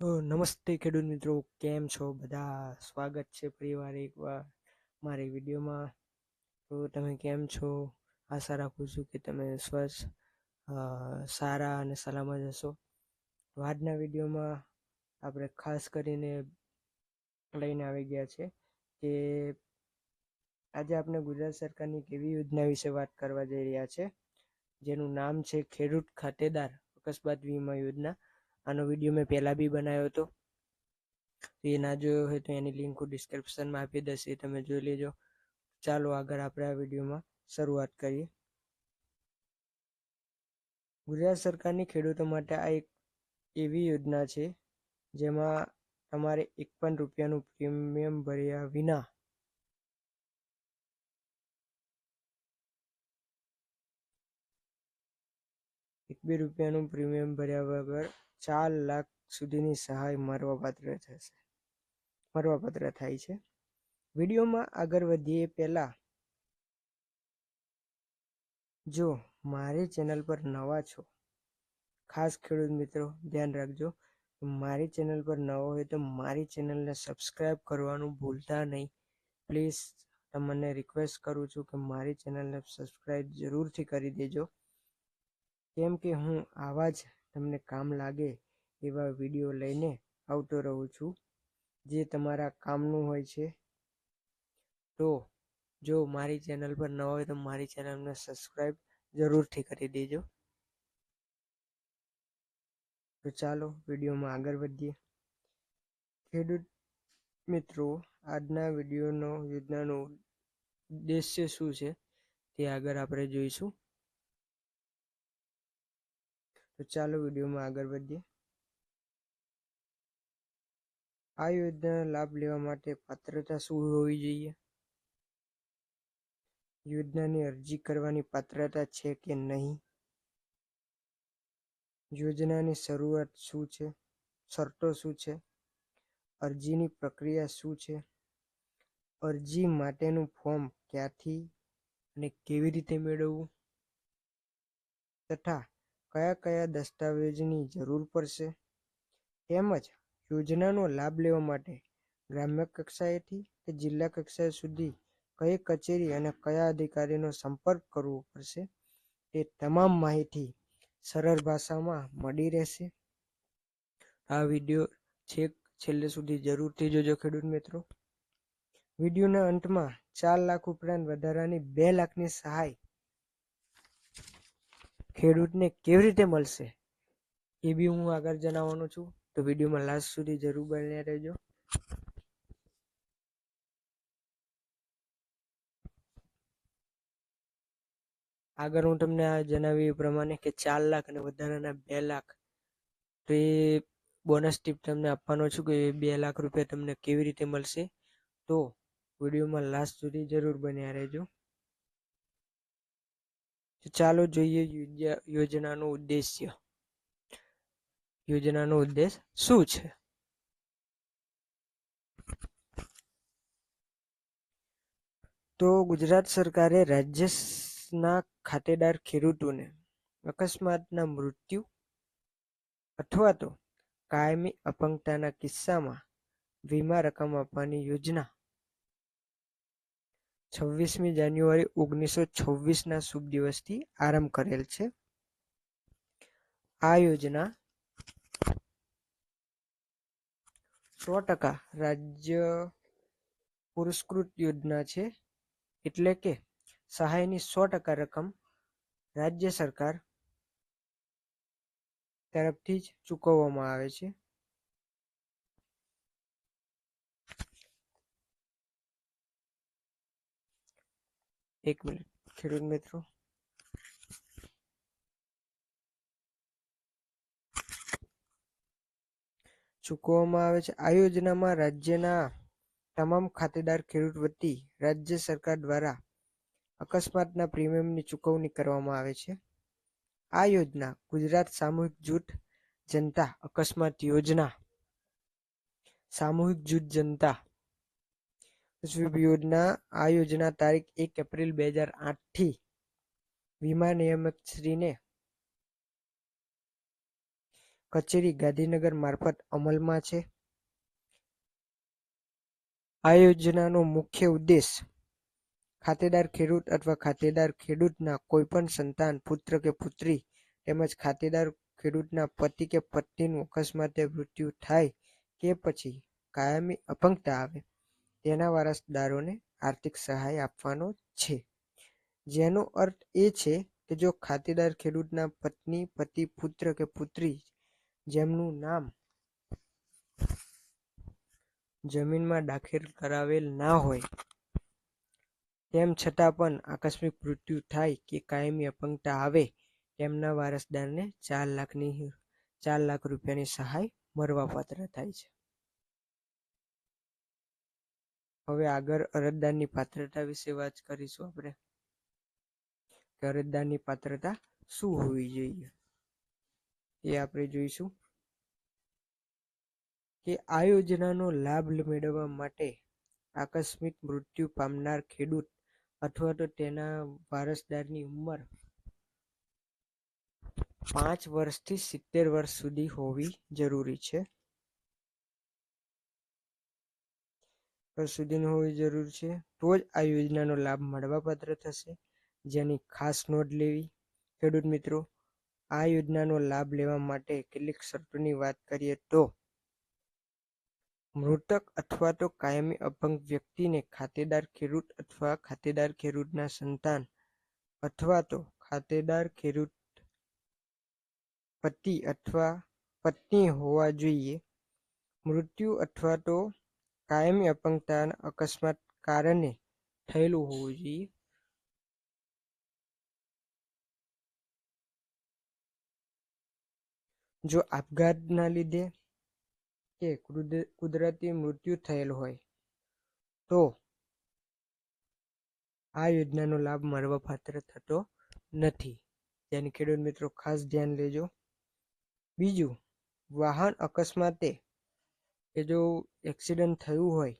તો નમસ્તે ખેડૂત મિત્રો, કેમ છો? બધા સ્વાગત છે ફરીવાર એકવાર મારી વિડીયોમાં. તો તમે કેમ છો? આશા રાખું છું કે તમે સ્વસ્થ સારા અને સલામત હશો. તો આજના વિડીયોમાં આપણે ખાસ કરીને લઈને આવી ગયા છે કે આજે આપણે ગુજરાત સરકારની કેવી યોજના વિશે વાત કરવા જઈ રહ્યા છે, જેનું નામ છે ખેડૂત ખાતેદાર અકસ્માત વીમા યોજના. આનો વીડિયો મેં પહેલાં બી બનાવ્યો હતો. તો એ ના જોયો હોય તો એની લિંક હું ડિસ્ક્રિપ્શનમાં આપી દઈશ, એ તમે જોઈ લેજો. ચાલો આગળ આપણે આ વિડીયોમાં શરૂઆત કરીએ. ગુજરાત સરકારની ખેડૂતો માટે આ એક એવી યોજના છે, જેમાં તમારે એક પણ રૂપિયાનું પ્રીમિયમ ભર્યા વિના એક બે રૂપિયાનું પ્રીમિયમ ભર્યા વગર ચાર લાખ સુધીની સહાય મળવાપાત્ર થશે. મળવાપાત્ર થાય છે. વિડીયોમાં આગળ વધીએ પહેલાં. જો મારી ચેનલ પર નવા છો, ખાસ ખેડૂત મિત્રો, ધ્યાન રાખજો. મારી ચેનલ પર નવો હોય તો મારી ચેનલને સબસ્ક્રાઈબ કરવાનું ભૂલતા નહીં. પ્લીઝ તમને રિક્વેસ્ટ કરું છું કે મારી ચેનલને સબસ્ક્રાઈબ જરૂરથી કરી દેજો. કેમ કે હું આવા જ તમને કામ લાગે એવા વીડિયો લઈને આવતો રહું છું, જે તમારા કામનું હોય છે. તો જો મારી ચેનલ પર ન હોય તો મારી ચેનલને સબસ્ક્રાઈબ જરૂરથી કરી દેજો. તો ચાલો વિડીયોમાં આગળ વધીએ. ખેડૂત મિત્રો, આજના વિડીયોનો યોજનાનો ઉદ્દેશ્ય શું છે તે આગળ આપણે જોઈશું. તો ચાલો વિડીયોમાં આગળ વધીએ. આ યોજનાનો લાભ લેવા માટે પાત્રતા શું હોવી જોઈએ? યોજનાની અરજી કરવાની પાત્રતા છે કે નહીં? યોજનાની શરૂઆત શું છે? શરતો શું છે? અરજીની પ્રક્રિયા શું છે? અરજી માટેનું ફોર્મ ક્યાંથી અને કેવી રીતે મેળવવું? તથા કયા કયા દસ્તાવેજની જરૂર પડશે? તેમજ યોજનાનો લાભ લેવા માટે ગ્રામ્ય કક્ષાએથી કે જિલ્લા કક્ષાએ સુધી કઈ કચેરી અને કયા અધિકારીનો સંપર્ક કરવો પડશે? તે તમામ માહિતી સરળ ભાષામાં મળી રહેશે. આ વીડિયો છેક છેલ્લે સુધી જરૂરથી જોજો ખેડૂત મિત્રો. વિડીયોના અંતમાં ચાર લાખ ઉપરાંત વધારાની બે લાખની સહાય ખેડૂતને કેવી રીતે મળશે એ બી હું આગળ જણાવવાનો છું. તો વિડીયોમાં લાસ્ટ સુધી જરૂર બન્યા રહેજો. આગળ હું તમને આ જણાવ્યું એ પ્રમાણે કે ચાર લાખ અને વધારાના બે લાખ. તો એ બોનસ ટીપ તમને આપવાનો છું કે એ બે લાખ રૂપિયા તમને કેવી રીતે મળશે. તો વિડીયોમાં લાસ્ટ સુધી જરૂર બન્યા રહેજો. ચાલો જોઈએ યોજનાનો ઉદ્દેશ્ય. યોજનાનો ઉદ્દેશ શું છે? તો ગુજરાત સરકારે રાજ્યના ખાતેદાર ખેડૂતોને અકસ્માતના મૃત્યુ અથવા તો કાયમી અપંગતાના કિસ્સામાં વીમા રકમ આપવાની યોજના છવ્વીસમી જાન્યુઆરી ઓગણીસો છવ્વીસના શુભ દિવસથી આરંભ કરેલ છે. આ યોજના સો ટકા રાજ્ય પુરસ્કૃત યોજના છે. એટલે કે સહાયની સો ટકા રકમ રાજ્ય સરકાર તરફથી જ ચૂકવવામાં આવે છે. એક મિનિટ, ખેડૂત મિત્રો. ચૂકવવામાં આવે છે? આ યોજનામાં રાજ્યના તમામ ખાતેદાર ખેડૂત વતી રાજ્ય સરકાર દ્વારા અકસ્માતના પ્રીમિયમની ચૂકવણી કરવામાં આવે છે. આ યોજના ગુજરાત સામૂહિક જૂથ જનતા અકસ્માત યોજના સામૂહિક જૂથ જનતા સ્વીપ યોજના આ યોજના તારીખ એક એપ્રિલ બે હજાર આઠથી વીમા નિયામક શ્રીને કચેરી ગાંધીનગર મારફત અમલમાં છે. આ યોજનાનો મુખ્ય ઉદ્દેશ ખાતેદાર ખેડૂત અથવા ખાતેદાર ખેડૂતના કોઈપણ સંતાન, પુત્ર કે પુત્રી તેમજ ખાતેદાર ખેડૂતના પતિ કે પત્નીનું અકસ્માતે મૃત્યુ થાય કે પછી કાયમી અપંગતા આવે. તેના વારસદારોને આર્થિક સહાય આપવાનો છે. જેનો અર્થ એ છે કે જો ખાતેદાર ખેડૂતના પત્ની, પતિ, પુત્ર કે પુત્રી જેમનું નામ જમીનમાં દાખલ કરાવેલ ના હોય, તેમ છતાં પણ આકસ્મિક મૃત્યુ થાય કે કાયમી અપંગતા આવે, તેમના વારસદારને ચાર લાખની, ચાર લાખ રૂપિયાની સહાય મળવાપાત્ર થાય છે. હવે આગળ અરજદારની પાત્રતા વિશે વાત કરીશું આપણે. કે અરજદારની પાત્રતા શું હોવી જોઈએ? એ આપણે જોઈશું. કે આ યોજનાનો લાભ મેળવવા માટે આકસ્મિક મૃત્યુ પામનાર ખેડૂત અથવા તો તેના વારસદારની ઉંમર પાંચ વર્ષથી સિત્તેર વર્ષ સુધી હોવી જરૂરી છે. સુધીની હોવી જરૂર છે? તો જ આ યોજનાનો લાભ મળવાપાત્ર થશે. જેની ખાસ નોંધ લેવી. ખેડૂત મિત્રો, આ યોજનાનો લાભ લેવા માટે કેટલીક શરતોની વાત કરીએ તો મૃતક અથવા તો કાયમી અપંગ વ્યક્તિને ખાતેદાર ખેડૂત અથવા ખાતેદાર ખેડૂતના સંતાન અથવા તો ખાતેદાર ખેડૂત પતિ અથવા પત્ની હોવા જોઈએ. મૃત્યુ અથવા તો કાયમી અપંગતા અકસ્માત કારણે થયેલું હોવું જોઈએ. જો આપઘાતના લીધે કે કુદરતી મૃત્યુ થયેલ હોય, તો આ યોજનાનો લાભ મળવા પાત્ર થતો નથી. જેને ખેડૂત મિત્રો, ખાસ ધ્યાન લેજો. બીજું, વાહન અકસ્માતે કે જો એક્સિડન્ટ થયું હોય,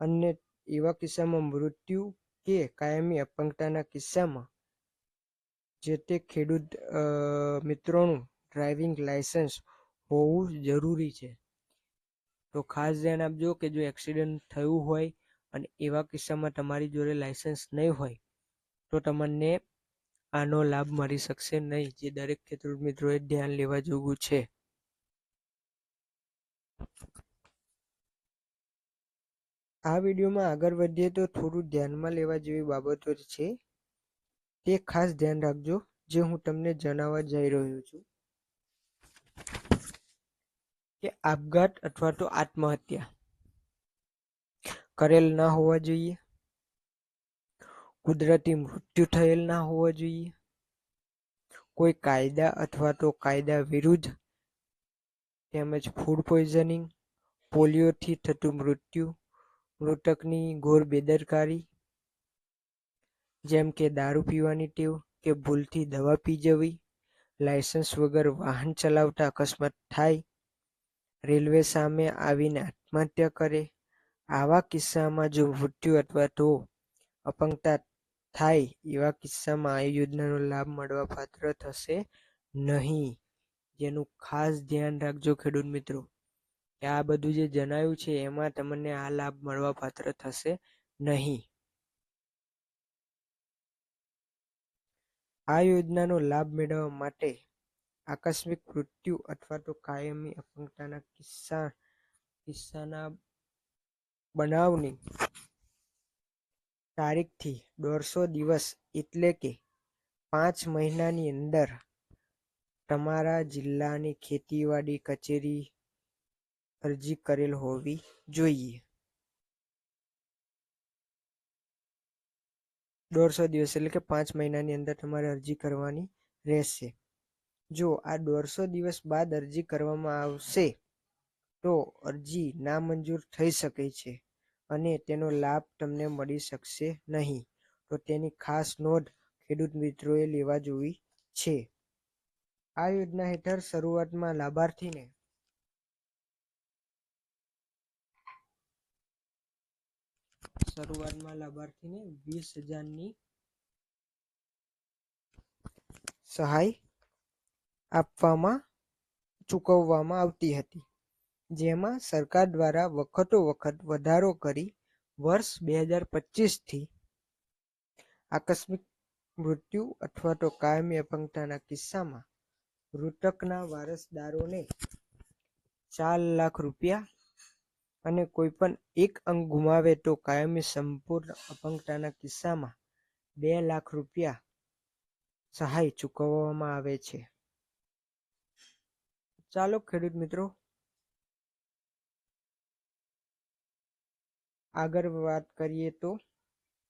અને એવા કિસ્સામાં મૃત્યુ કે કાયમી અપંગતાના કિસ્સામાં, જે તે ખેડૂત મિત્રોનું ડ્રાઇવિંગ લાયસન્સ હોવું જરૂરી છે. તો ખાસ ધ્યાન આપજો કે જો એક્સિડન્ટ થયું હોય, અને એવા કિસ્સામાં તમારી જોડે લાયસન્સ નહીં હોય, તો તમને આનો લાભ મળી શકશે નહીં, જે દરેક ખેડૂત મિત્રોએ ધ્યાન લેવા જેવું છે. આ વિડીયોમાં આગળ વધીએ તો થોડું ધ્યાનમાં લેવા જેવી બાબતો છે. તે ખાસ ધ્યાન રાખજો, જે હું તમને જણાવવા જઈ રહ્યો છું. કે આપઘાત અથવા તો આત્મહત્યા. કરેલ ના હોવા જોઈએ. કુદરતી મૃત્યુ થયેલ ના હોવા જોઈએ. કોઈ કાયદા અથવા તો કાયદા વિરુદ્ધ તેમજ ફૂડ પોઈઝનિંગ પોલિયોથી થતું મૃત્યુ મૃતકની ઘોર બેદરકારી, જેમ કે દારૂ પીવાની ટેવ કે ભૂલથી દવા પી જવી, લાયસન્સ વગર વાહન ચલાવતા અકસ્માત થાય, રેલવે સામે આવીને આત્મહત્યા કરે, આવા કિસ્સામાં જો મૃત્યુ અથવા તો અપંગતા થાય, એવા કિસ્સામાં આ યોજનાનો લાભ મળવા પાત્ર થશે નહીં. જેનું ખાસ ધ્યાન રાખજો ખેડૂત મિત્રો. આ બધું જે જણાયું છે, એમાં તમને આ લાભ મળવા પાત્ર થશે નહીં. આ યોજનાનો લાભ મેળવવા માટે આકસ્મિક મૃત્યુ અથવા તો કાયમી અપંગતાના કિસ્સા, કિસ્સાના બનાવની તારીખથી દોઢસો દિવસ એટલે કે પાંચ મહિનાની અંદર તમારા જિલ્લાની ખેતીવાડી કચેરી અરજી કરેલ હોવી જોઈએ. દોઢસો દિવસ એટલે કે પાંચ મહિનાની અંદર તમારે અરજી કરવાની રહેશે. જો આ દોઢસો દિવસ બાદ અરજી કરવામાં આવશે, તો અરજી નામંજૂર થઈ શકે છે અને તેનો લાભ તમને મળી શકશે નહીં. તો તેની ખાસ નોંધ ખેડૂત મિત્રોએ લેવા જોવી છે. આ યોજના હેઠળ શરૂઆતમાં લાભાર્થીને શરૂઆતમાં લાભાર્થીને વીસ હજારની સહાય આપવામાં, ચૂકવવામાં આવતી હતી. જેમાં સરકાર દ્વારા વખતો વખત વધારો કરી વર્ષ બે હજાર પચીસથી આકસ્મિક મૃત્યુ અથવા તો કાયમી અપંગતાના કિસ્સામાં મૃતકના વારસદારોને ચાર લાખ રૂપિયા અને કોઈ પણ એક અંગ ગુમાવે તો કાયમી સંપૂર્ણ અપંગતાના કિસ્સામાં બે લાખ રૂપિયા સહાય ચૂકવવામાં આવે છે. ચાલો ખેડૂત મિત્રો, આગળ વાત કરીએ તો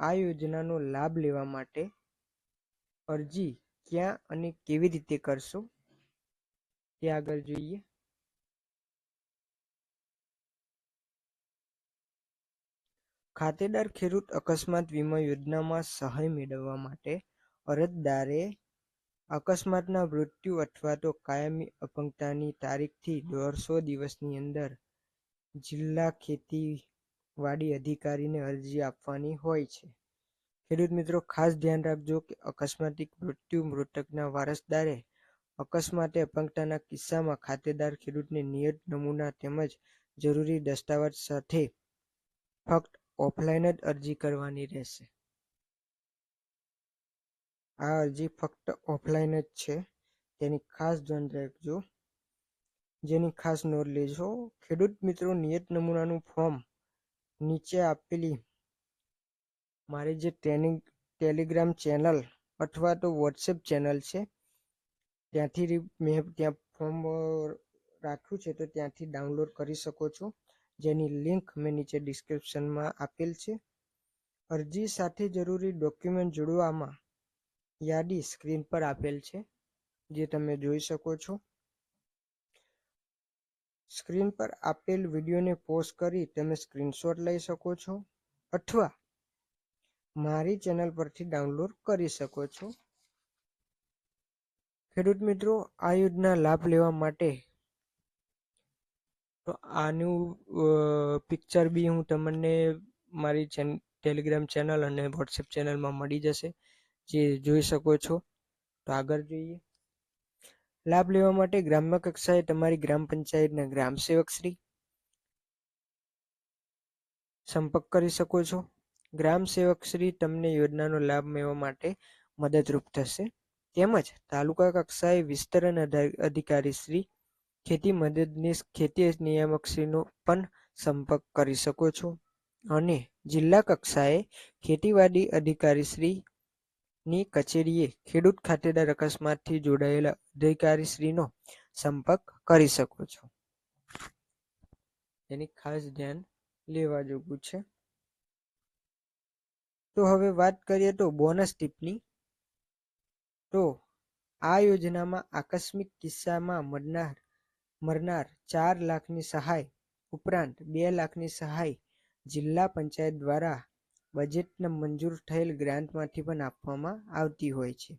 આ યોજનાનો લાભ લેવા માટે અરજી ક્યાં અને કેવી રીતે કરશો તે આગળ જોઈએ. ખાતેદાર ખેડૂત અકસ્માત વીમા યોજનામાં સહાય મેળવવા માટે અરજદારે અકસ્માતના મૃત્યુ અથવા તો કાયમી અપંગતાની તારીખથી દોઢસો દિવસની અંદર જિલ્લા ખેતીવાડી અધિકારીને અરજી આપવાની હોય છે. ખેડૂત મિત્રો, ખાસ ધ્યાન રાખજો કે અકસ્માતિક મૃત્યુ મૃતકના વારસદારે અકસ્માતે અપંગતાના કિસ્સામાં ખાતેદાર ખેડૂતને નિયત નમૂના તેમજ જરૂરી દસ્તાવેજ સાથે ફક્ત ઓફલાઈન જ અરજી કરવાની રહેશે. આ અરજી ફક્ત ઓફલાઈન જ છે. તેની ખાસ ધ્યાન રાખજો. જેની ખાસ નોંધ લેજો. ખેડૂત મિત્રો નિયત નમૂનાનું ફોર્મ નીચે આપેલી મારી જે ટ્રેનિંગ ટેલિગ્રામ ચેનલ અથવા તો વોટ્સએપ ચેનલ છે, ત્યાંથી મેં ત્યાં ફોર્મ રાખ્યું છે, તો ત્યાંથી ડાઉનલોડ કરી શકો છો. જેની લિંક મેં નીચે ડિસ્ક્રિપ્શનમાં આપેલ છે. અરજી સાથે જરૂરી ડોક્યુમેન્ટ જોડવામાં યાદી સ્ક્રીન પર આપેલ છે, જે તમે જોઈ શકો છો. સ્ક્રીન પર આપેલ વિડીયોને પોઝ કરી તમે સ્ક્રીનશોટ લઈ શકો છો અથવા મારી ચેનલ પરથી ડાઉનલોડ કરી શકો છો. ખેડૂત મિત્રો, આ યોજના લાભ લેવા માટે આનું પિક્ચર બી હું તમને મારી ચેન ટેલિગ્રામ ચેનલ અને વોટ્સએપ ચેનલમાં મળી જશે. જે જોઈ શકો છો. તો આગળ જોઈએ. લાભ લેવા માટે ગ્રામ્ય કક્ષાએ તમારી ગ્રામ પંચાયતના ગ્રામ સેવકશ્રી સંપર્ક કરી શકો છો. ગ્રામ સેવક શ્રી તમને યોજનાનો લાભ મેળવવા માટે મદદરૂપ થશે. તેમજ તાલુકા કક્ષાએ વિસ્તરણ અધિકારી શ્રી ખેતી મદદનીશ ખેતી નિયામકશ્રીનો પણ સંપર્ક કરી શકો છો. અને જિલ્લા કક્ષાએ ખેતીવાડી અધિકારીશ્રીની કચેરીએ ખેડૂત ખાતેદાર અકસ્માતથી જોડાયેલા અધિકારીશ્રીનો સંપર્ક કરી શકો છો. એની ખાસ ધ્યાન લેવા જોગું છે. તો હવે વાત કરીએ તો બોનસ ટીપની તો આ યોજનામાં આકસ્મિક કિસ્સામાં મરનાર મરનાર ચાર લાખની સહાય ઉપરાંત બે લાખની સહાય જિલ્લા પંચાયત દ્વારા બજેટના મંજૂર થયેલ ગ્રાન્ટમાંથી પણ આપવામાં આવતી હોય છે.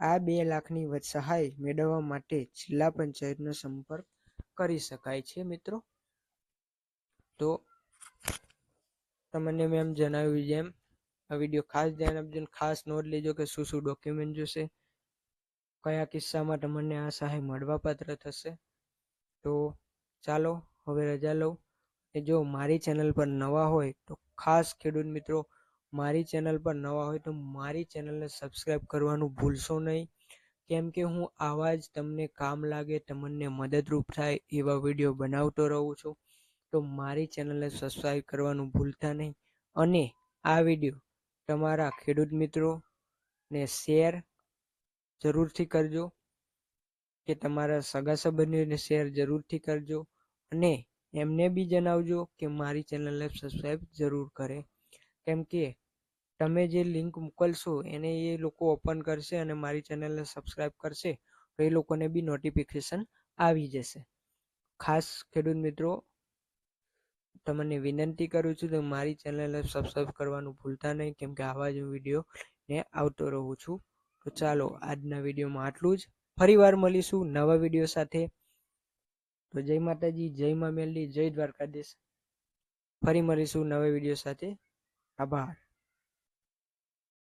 આ બે લાખની સહાય મેળવવા માટે જિલ્લા પંચાયતનો સંપર્ક કરી શકાય છે, મિત્રો. તો તમને મેં એમ જણાવ્યું જેમ, આ વીડિયો ખાસ ધ્યાન આપજો ખાસ નોંધ લેજો કે શું શું ડોક્યુમેન્ટ જોશે, કયા કિસ્સામાં તમને આ સહાય મળવાપાત્ર થશે. તો ચાલો હવે રજા લઉં. અને જો મારી ચેનલ પર નવા હોય તો ખાસ ખેડૂત મિત્રો, મારી ચેનલ પર નવા હોય તો મારી ચેનલને સબસ્ક્રાઈબ કરવાનું ભૂલશો નહીં. કેમ કે હું આવા જ તમને કામ લાગે, તમને મદદરૂપ થાય એવા વીડિયો બનાવતો રહું છું. તો મારી ચેનલને સબસ્ક્રાઈબ કરવાનું ભૂલતા નહીં. અને આ વીડિયો તમારા ખેડૂત મિત્રોને શેર જરૂરથી કરજો. કે તમારા સગા સંબંધીઓને શેર જરૂરથી કરજો અને એમને બી જણાવજો કે મારી ચેનલને સબસ્ક્રાઈબ જરૂર કરે. કેમ કે તમે જે લિંક મોકલશો એને એ લોકો ઓપન કરશે અને મારી ચેનલને સબસ્ક્રાઈબ કરશે તો એ લોકોને બી નોટિફિકેશન આવી જશે. ખાસ ખેડૂત મિત્રો, તમને વિનંતી કરું છું કે મારી ચેનલને સબસ્ક્રાઈબ કરવાનું ભૂલતા નહીં, કેમ કે આવા જ વીડિયો ને આવતો રહું છું. તો ચાલો આજના વિડીયોમાં આટલું જ. ફરી વાર મળીશું નવા વીડિયો સાથે. તો જય માતાજી, જય મા મેલડી જય દ્વારકાધીશ. ફરી મળીશું નવા વીડિયો સાથે. આભાર.